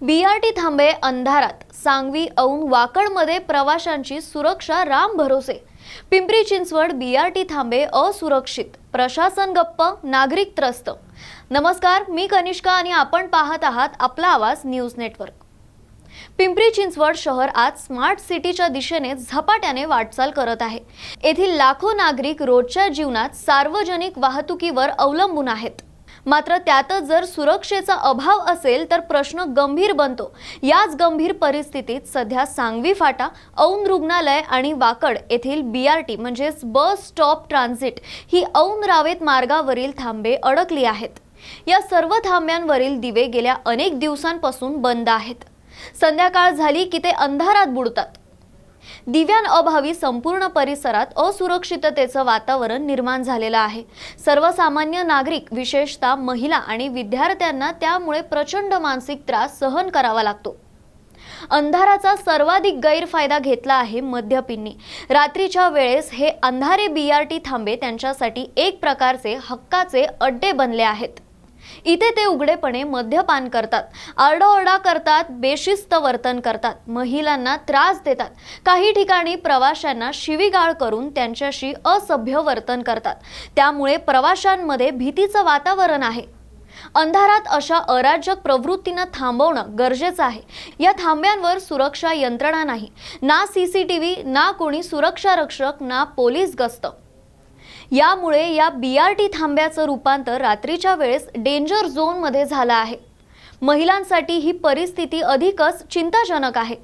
BRT थांबे अंधारात. सांगवी औन वाकडमध्ये प्रवाशांची सुरक्षा राम भरोसे. पिंपरी चिंचवड बीआरटी थांबे असुरक्षित. प्रशासन गप्प नागरिक त्रस्त. नमस्कार मी कनिष्का आणि आपण पाहत आहात आपला आवाज न्यूज नेटवर्क. पिंपरी चिंचवड शहर आज स्मार्ट सिटीच्या दिशेने झपाट्याने वाटचाल करत आहे. येथील लाखो नागरिक रोजच्या जीवनात सार्वजनिक वाहतुकीवर अवलंबून आहेत. मात्र त्यातच जर सुरक्षेचा अभाव असेल तर प्रश्न गंभीर बनतो. याच गंभीर परिस्थितीत सध्या सांगवी फाटा औंध रुग्णालय आणि वाकड येथील बीआरटी म्हणजेच बस स्टॉप ट्रान्झिट ही औंध रावेत मार्गावरील थांबे अडकली आहेत. या सर्व थांब्यांवरील दिवे गेल्या अनेक दिवसांपासून बंद आहेत. संध्याकाळ झाली की ते अंधारात बुडतात. दिव्यांअभावी संपूर्ण परिसरात असुरक्षिततेचं वातावरण निर्माण झालेलं आहे. सर्वसामान्य नागरिक विशेषतः महिला आणि विद्यार्थ्यांना त्यामुळे प्रचंड मानसिक त्रास सहन करावा लागतो. अंधाराचा सर्वाधिक गैरफायदा घेतला आहे मद्यपींनी. रात्रीच्या वेळेस हे अंधारे बीआरटी थांबे त्यांच्यासाठी एक प्रकारचे हक्काचे अड्डे बनले आहेत. इथे ते उघडेपणे मद्यपान करतात. आरडाओरडा करतात बेशिस्त वर्तन करतात. महिलांना त्रास देतात. काही ठिकाणी प्रवाशांना शिवीगाळ करून त्यांच्याशी असभ्य वर्तन करतात. त्यामुळे प्रवाशांमध्ये भीतीचं वातावरण आहे. अंधारात अशा अराजक प्रवृत्तींना थांबवणं गरजेचं आहे. या थांब्यांवर सुरक्षा यंत्रणा नाही. ना सीसीटीव्ही ना कोणी सुरक्षा रक्षक ना पोलीस गस्त. यामुळे या बी आर टी थांब्याचं रूपांतर रात्रीच्या वेळेस डेंजर झोनमध्ये झालं आहे. महिलांसाठी ही परिस्थिती अधिकच चिंताजनक आहे.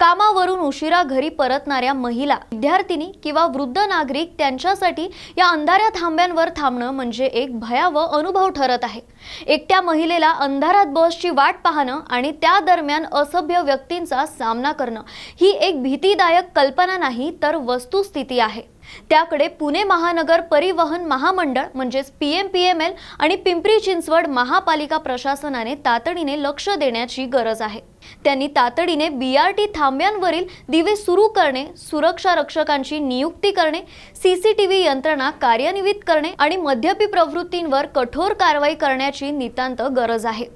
कामावरून उशिरा घरी परतणाऱ्या महिला विद्यार्थिनी किंवा वृद्ध नागरिक त्यांच्यासाठी या अंधाऱ्या थांब्यांवर थांबणं म्हणजे एक भयावह अनुभव ठरत आहे. एकट्या महिलेला अंधारात बसची वाट पाहणं आणि त्या दरम्यान असभ्य व्यक्तींचा सामना करणं ही एक भीतीदायक कल्पना नाही तर वस्तुस्थिती आहे. त्याकडे पुणे महानगर परिवहन महामंडळ म्हणजेच P M P M L आणि पिंपरी चिंचवड महापालिका प्रशासनाने तातडीने लक्ष देण्याची गरज आहे. त्यांनी तातडीने बीआरटी थांब्यांवरील दिवे सुरू करणे सुरक्षा रक्षकांची नियुक्ती करणे सीसीटीव्ही यंत्रणा कार्यान्वित करणे आणि मद्यपी प्रवृत्तींवर कठोर कारवाई करण्याची नितांत गरज आहे.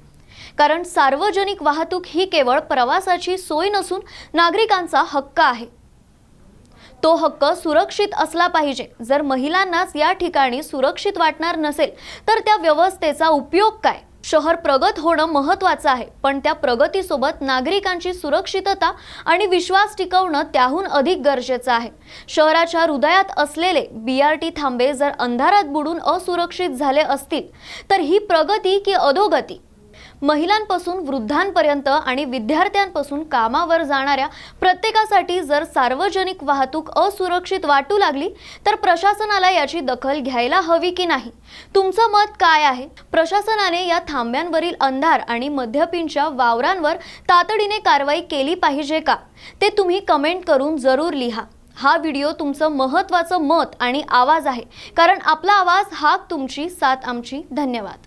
कारण सार्वजनिक वाहतूक ही केवळ प्रवासाची सोय नसून नागरिकांचा हक्क आहे. तो हक्क सुरक्षित असला पाहिजे. जर महिलांनाच या ठिकाणी सुरक्षित वाटणार नसेल तर त्या व्यवस्थेचा उपयोग काय? शहर प्रगत होणं महत्वाचं आहे पण त्या प्रगतीसोबत नागरिकांची सुरक्षितता आणि विश्वास टिकवणं त्याहून अधिक गरजेचं आहे. शहराच्या हृदयात असलेले बी आर टी थांबे जर अंधारात बुडून असुरक्षित झाले असतील तर ही प्रगती की अधोगती महिलांपासून वृद्धांपर्यंत आणि विद्यार्थ्यांपासून कामावर जाणाऱ्या प्रत्येकासाठी जर सार्वजनिक वाहतूक असुरक्षित वाटू लागली तर प्रशासनाला याची दखल घ्यायला हवी की नाही? तुमचं मत काय आहे? प्रशासनाने या थांब्यांवरील अंधार आणि मद्यपींच्या वावरांवर तातडीने कारवाई केली पाहिजे का? ते तुम्ही कमेंट करून जरूर लिहा. हा व्हिडिओ तुमचं महत्त्वाचं मत आणि आवाज आहे कारण आपला आवाज हा तुमची साथ आमची. धन्यवाद.